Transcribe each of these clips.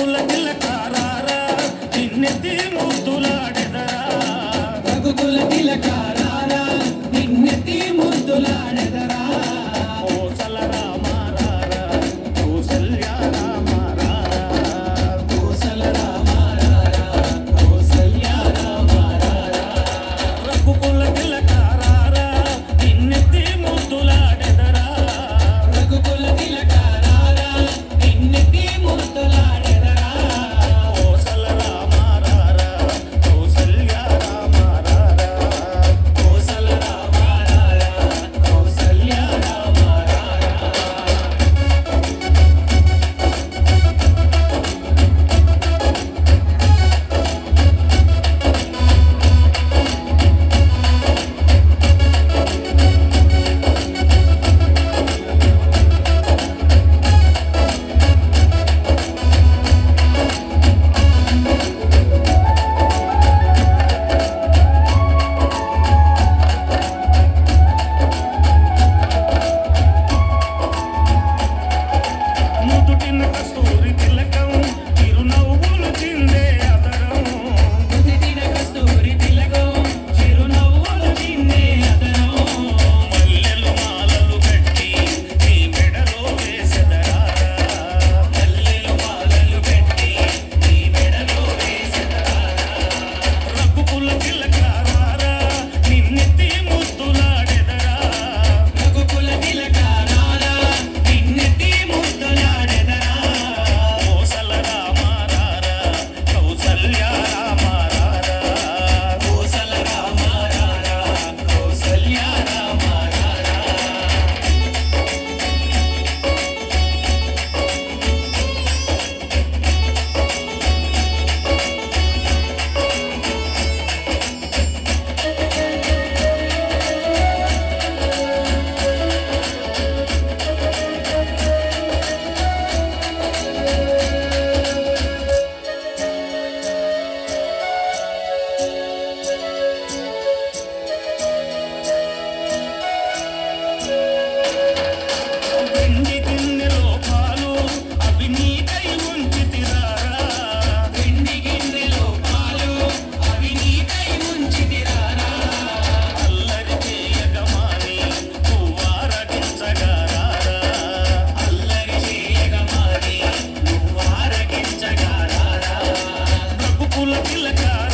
ముద్దుల తిలకారారా నిన్నెత్తి ముద్దులాడెదరా రఘుకుల తిలకారారా నిన్నెత్తి ముద్దులాడెదరా ilaka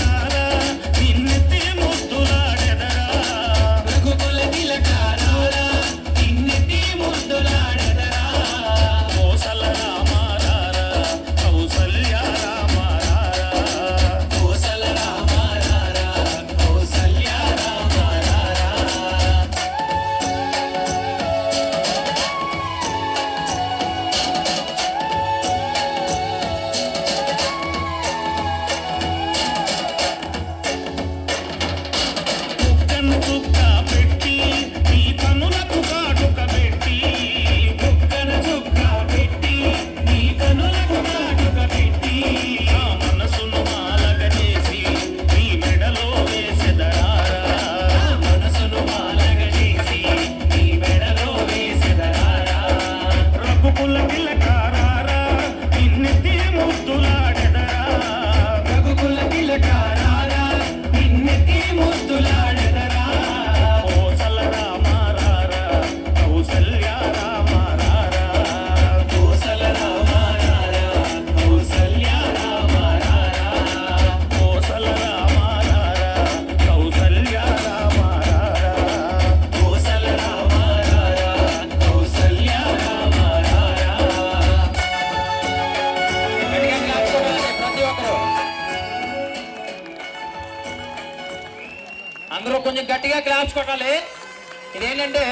உலகில் అందరూ కొంచెం గట్టిగా క్లాప్స్ కొట్టాలి. ఇదేంటంటే